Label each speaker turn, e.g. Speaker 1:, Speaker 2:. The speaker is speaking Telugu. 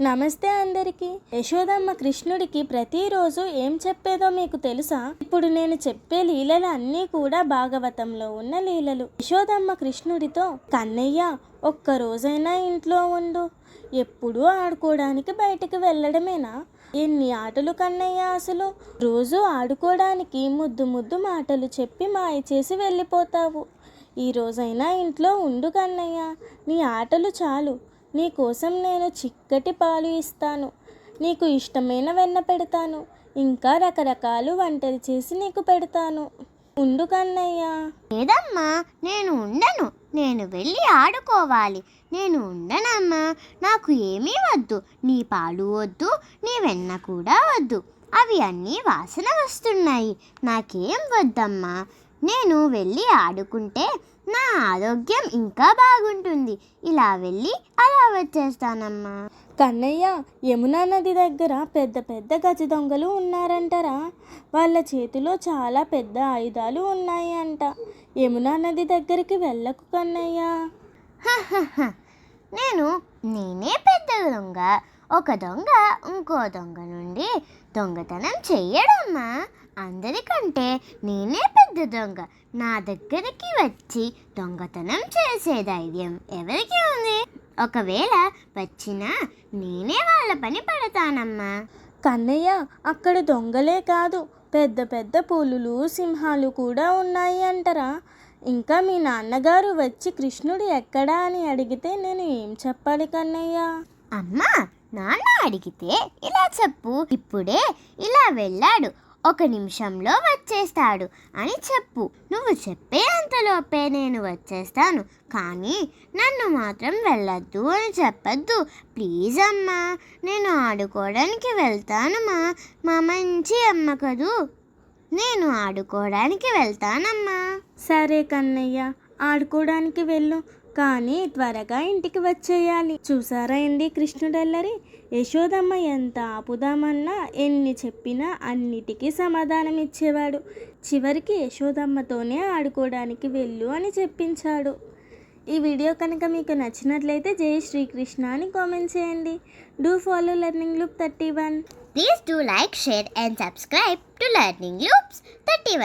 Speaker 1: నమస్తే అందరికీ. యశోదమ్మ కృష్ణుడికి ప్రతిరోజు ఏం చెప్పేదో మీకు తెలుసా? ఇప్పుడు నేను చెప్పే లీలలు అన్నీ కూడా భాగవతంలో ఉన్న లీలలు. యశోదమ్మ కృష్ణుడితో కన్నయ్య ఒక్క రోజైనా ఇంట్లో ఉండు. ఎప్పుడూ ఆడుకోవడానికి బయటకు వెళ్ళడమేనా? ఎన్ని ఆటలు కన్నయ్య అసలు? రోజు ఆడుకోవడానికి ముద్దు ముద్దు మాటలు చెప్పి మాయ చేసి వెళ్ళిపోతావు. ఈ రోజైనా ఇంట్లో ఉండు కన్నయ్య. నీ ఆటలు చాలు. నీ కోసం నేను చిక్కటి పాలు ఇస్తాను. నీకు ఇష్టమైన వెన్న పెడతాను. ఇంకా రకరకాలు వంటలు చేసి నీకు పెడతాను. ఉండు కన్నయ్య.
Speaker 2: లేదమ్మా నేను ఉండను. నేను వెళ్ళి ఆడుకోవాలి. నేను ఉండనమ్మా. నాకు ఏమీ వద్దు. నీ పాలు వద్దు నీ వెన్న కూడా వద్దు. అవి అన్నీ వాసన వస్తున్నాయి. నాకేం వద్దమ్మా. నేను వెళ్ళి ఆడుకుంటే నా ఆరోగ్యం ఇంకా బాగుంటుంది. ఇలా వెళ్ళి అలా వచ్చేస్తానమ్మా.
Speaker 1: కన్నయ్య యమునా నది దగ్గర పెద్ద పెద్ద గజ దొంగలు ఉన్నారంటారా. వాళ్ళ చేతిలో చాలా పెద్ద ఆయుధాలు ఉన్నాయి అంట యమునా నది దగ్గరికి వెళ్ళకు కన్నయ్య.
Speaker 2: నేను నేనే పెద్ద దొంగ. ఒక దొంగ ఇంకో దొంగ నుండి దొంగతనం చెయ్యడమ్మా. అందరికంటే నేనే పెద్ద దొంగ. నా దగ్గరికి వచ్చి దొంగతనం చేసే ధైర్యం ఎవరికి ఉంది? ఒకవేళ వచ్చినా నేనే వాళ్ళ పని పడతానమ్మా.
Speaker 1: కన్నయ్య అక్కడ దొంగలే కాదు పెద్ద పెద్ద పులులు సింహాలు కూడా ఉన్నాయి అంటారా. ఇంకా మీ నాన్నగారు వచ్చి కృష్ణుడు ఎక్కడా అని అడిగితే నేను ఏం చెప్పాలి కన్నయ్య?
Speaker 2: అమ్మా నాన్న అడిగితే ఇలా చెప్పు ఇప్పుడే ఇలా వెళ్ళాడు ఒక నిమిషంలో వచ్చేస్తాడు అని చెప్పు. నువ్వు చెప్పే అంతలోపే నేను వచ్చేస్తాను కానీ నన్ను మాత్రం వెళ్ళొద్దు అని చెప్పొద్దు. ప్లీజ్ అమ్మా నేను ఆడుకోవడానికి వెళ్తాను మా మా మంచి అమ్మ కదూ. నేను ఆడుకోవడానికి వెళ్తానమ్మా.
Speaker 1: సరే కన్నయ్య ఆడుకోవడానికి వెళ్ళు కానీ త్వరగా ఇంటికి వచ్చేయాలి. చూసారా ఏంది కృష్ణుడల్లరి? యశోదమ్మ ఎంత ఆపుదామన్నా ఎన్ని చెప్పినా అన్నిటికీ సమాధానం ఇచ్చేవాడు. చివరికి యశోదమ్మతోనే ఆడుకోవడానికి వెళ్ళు అని చెప్పించాడు. ఈ వీడియో కనుక మీకు నచ్చినట్లయితే జై శ్రీకృష్ణ అని కామెంట్ చేయండి. Do follow learning loop thirty one.
Speaker 2: Please do like share and subscribe to learning loops thirty one.